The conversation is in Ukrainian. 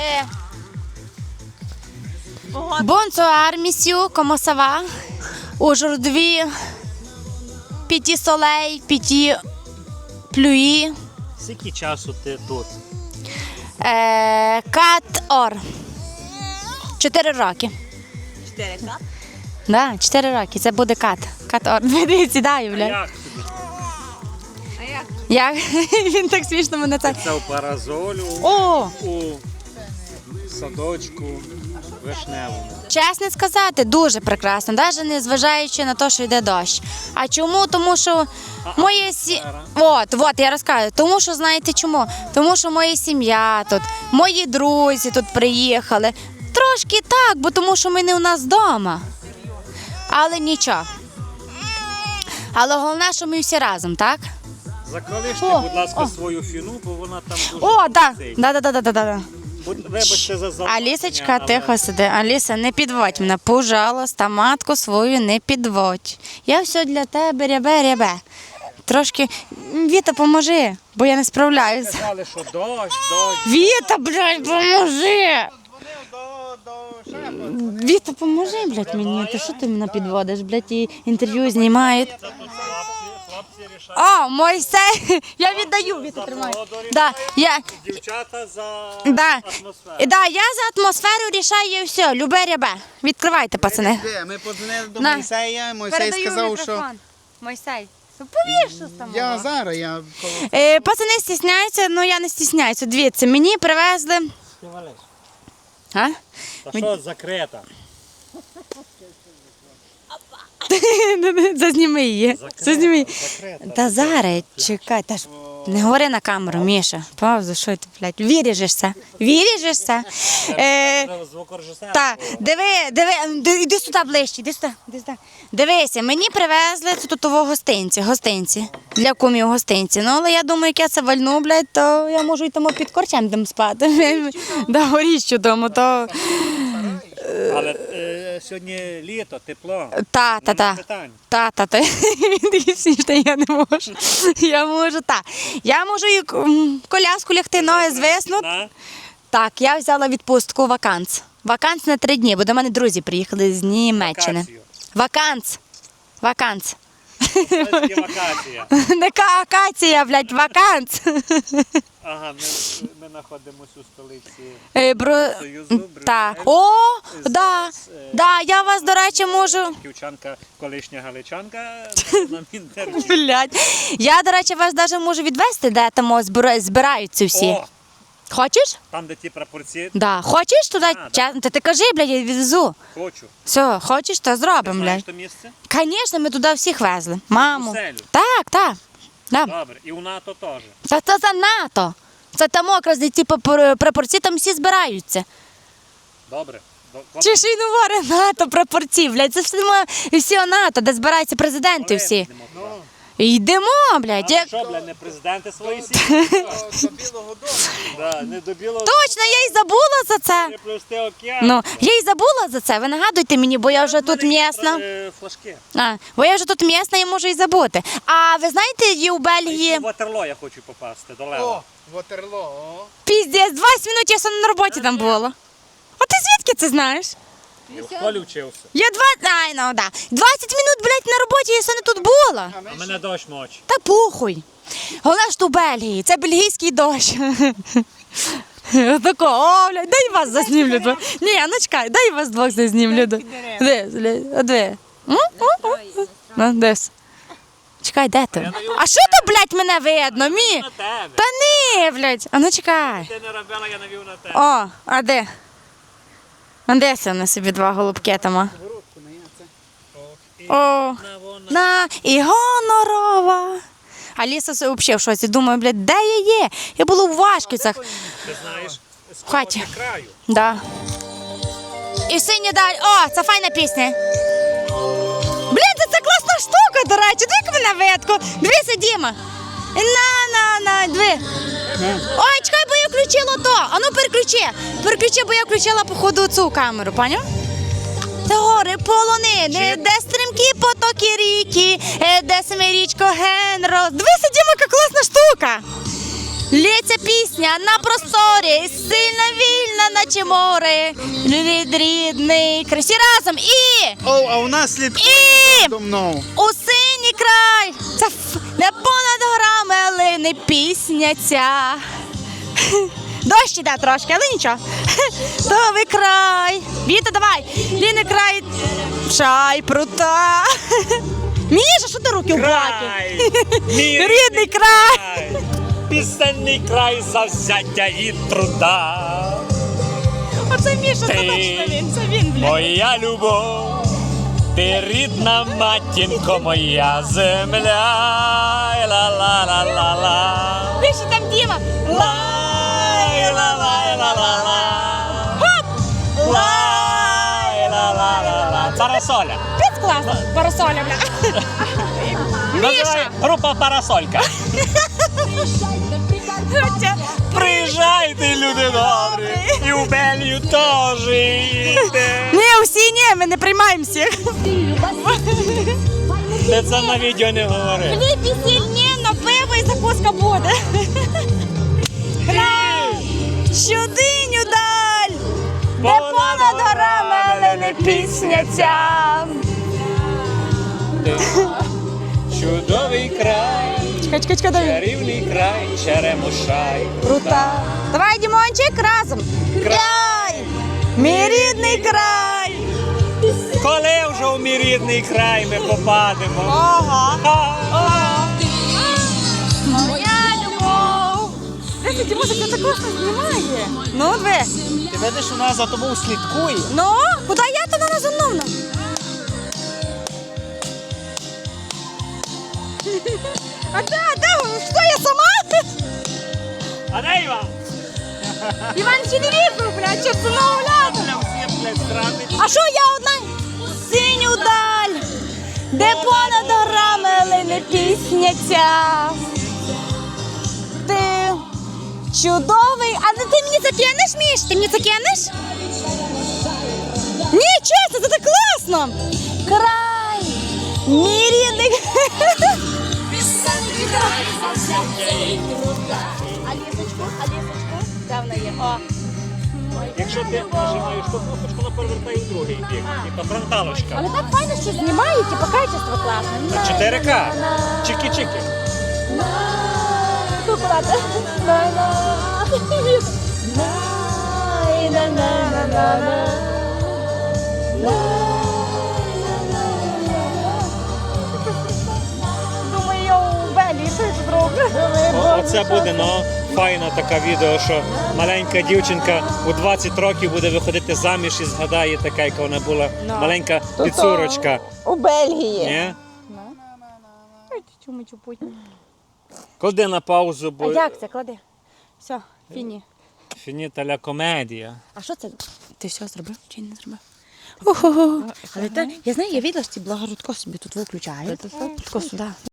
Е, Бонсуар, місю, комосава, aujourd'hui, піті солей, піті плюї, Скільки часу ти тут? е, кат ор. Чотири роки. Чотири кап. Да, чотири роки, це буде кат. Кат ор. Дивіться, дай, А бля. як тобі? А як? Я, він так смішно мене це. Це в паразолю, О! у садочку вишневому. Чесно сказати, дуже прекрасно, навіть не зважаючи на те, що йде дощ. А чому? Тому що моє сі... От, от, я розказую. Тому що знаєте чому? Тому що моя сім'я тут, мої друзі тут приїхали. Трошки так, бо тому що ми не у нас вдома. Але нічого. Але головне, що ми всі разом, так? Заколиште, будь ласка, о. свою фіну, бо вона там дуже О, так. цей. Да, да, да, да, да, да. Вибачте за запитання, Алісочка, але тихо сиди. Аліса, не підводь мене, пожалуйста, матку свою не підводь. Я все для тебе, рябе, рябе. Трошки. М, Віта, поможи, бо я не справляюся. Казали, що дощ, дощ. Віта, блядь, поможи! Віта, поможи, блядь, мені. Ти що ти мене підводиш, блядь, і інтерв'ю знімають. О, Мойсей! Я віддаю, Віта, тримай. Да, я, Дівчата за да, атмосферу. да, я за атмосферу рішаю все. Любе рябе. Відкривайте, пацани. Ми подзвонили до На. Мойсея. Мойсей Передаю сказав, що. Мойсей. Ну, повір, що там. я було. зараз, я коло Е, пацани стісняються, ну я не стісняюся. Дивіться, мені привезли. А? Та що закрита? Зазніми її. Зазніми. її. Та зараз, чекай, та ж не говори на камеру, Міша. Паузу, що ти, блядь, віріжешся? Віріжешся? Е, та, диви, диви, ди- іди сюди ближче, іди сюди, іди сюди. Дивися, мені привезли тут того гостинці, гостинці. Для кумів гостинці. Ну, але я думаю, як я це вальну, блядь, то я можу й тому під корчем там спати. Да, горіщу тому, то Але е, сьогодні літо, тепло. та, та, та. питань. Та, та, та. Я не можу. Я можу, та. Я можу і м, коляску лягти, ноги звиснуть. На. Так, я взяла відпустку ваканс. Ваканс на три дні, бо до мене друзі приїхали з Німеччини. Ваканс. Ваканс. Вакація. Не акація, блядь, ваканс. Ага, ми, ми знаходимося у столиці. Е, Бро... Союзу, Так. О, да. Зараз, е, Да, я вас, до речі, можу. Ківчанка, колишня галичанка, нам інтерв'ю. Блядь. Я, до речі, вас навіть можу відвести, де там о, збира- збираються всі. О, Хочеш? там, де ті прапорці, Да. Хочеш туди? да. Чесно, Та ти кажи, блядь, я відвезу. хочу. Все, хочеш, то зробимо, Знаєш блядь. то місце? Звісно, ми туди всіх везли. Маму. Брюсселю? Так, так. Да. Добре, і у НАТО теж. Та це за НАТО. Це там якраз де ці папор- прапорці, там всі збираються. Добре. До- Чи ж він говорить НАТО, прапорці, блядь, це все мо- всі НАТО, де збираються президенти Коли всі. йдемо туди? Йдемо, блядь. А Як... що, бля, не президенти свої сім'ї? до Білого дому. Да, не до білого Точно, я й забула за це. не плюсти океан. Ну, я й забула за це. Ви нагадуйте мені, бо я вже тут місна. Е, Флажки. А, бо я вже тут місна і можу й забути. А ви знаєте, є у І Бельгії в Ватерло я хочу попасти, до О, Лева. Ватерло, о. піздець, 20 минут я ще на роботі там була. А ти звідки це знаєш? Я в школі вчився. Я 20, ай, ну да. 20 минут, блядь, на роботі я ще не тут була. А мене дощ мочить. Та похуй. Головне ж то Бельгії, це бельгійський дощ. Отако, о, блядь, дай вас зазнімлю. дво- Ні, ну чекай, дай вас двох зазнімлю. Де, де, а де? М? М? М? Ну, десь. Чекай, де ти? А що то, блядь, мене видно? Мі? На тебе. Та ні, блядь, а ну чекай. Ти не робила, я навів на тебе. О, а де? А де це на собі два голубки там? а? О, На і гонорова. Аліса взагалі в шоці. Думаю, блядь, де я є? Я була у Вашківцях. Ти В хаті. Да. І сині далі. О, це файна пісня. Блін, це, класна штука, до речі. Диви мене видко. Дивися, Діма. На, на, на, диви. Ой, чекай, бо включила то. А ну переключи. Переключи, бо я включила походу цю камеру, поняв? Це гори полонини, де стрімкі потоки ріки, е, де семирічко Генро. Дивися, Діма, яка класна штука. Лється пісня на просторі, сильна вільна, наче море. Рід рідний край. Всі разом і, О, а у нас слідкує і мною. у синій край. Це ф- не понад горами, але не пісня ця. Дощ іде трошки, але нічого. Довий край. Віта, давай. Ліний край. Чай, прута. Міша, що ти руки в баки? Рідний край. край! Пісенний край завзяття і труда. Оце Міша, це точно він, це він, блядь. Моя любов, ти рідна матінко, моя земля. Ла-ла-ла-ла-ла. Більше там Діма. Лай, Парасоля. Піц класно. Парасоля, бля. Називай група Парасолька. Приїжджайте, люди добрі, і в Белію теж. Ні, всі ні, ми не приймаємо всіх. Ти це на відео не говори. Хліб і сіль ні, но пиво і закуска буде. Край, пісня ця. Чудовий край, Чекай, чекай, чекай, чарівний край, черемушай. Крута. Давай, Дімончик, разом. Край, мій рідний край. Коли вже у мій рідний край ми попадемо. Ого. А, Моя любов. Дивіться, Дімусик, ти так класно знімає. Ну, ви. Ти видиш, у нас за тобою слідкує. Ну, куди розумновна? А де, а де? Що я сама? А де Іван? Іван ще не віпив, блядь, що це нагляду. Бля, всі, блядь, странні. А що я одна? Синю даль, де понад горами, але не пісня ця. Ти чудовий. А ти мені це кинеш, Міш? Ти мені це кинеш? Чесно, це так класно. Край, мій рідний. Алісочку, Алісочку, де вона є? О. Якщо ти нажимаєш ту кнопочку, вона перевертає в другий бік. Типа фронталочка. Але так файно, що знімає, типу качество класне. 4К. Чики-чики. Куколати. Думаю, я у Белі щось зроблю. Оце буде ну, файна така відео, що маленька дівчинка у 20 років буде виходити заміж і згадає така, яка вона була маленька піцурочка. У Бельгії. Ні? Чому чупуть? Клади на паузу, А як це? Клади. Все, фіні. фініта ля комедія. А що це? Ти все зробив чи не зробив? Ого. Але та, я знаю, я видела, що ці благородко собі тут виключають. Тако сюди.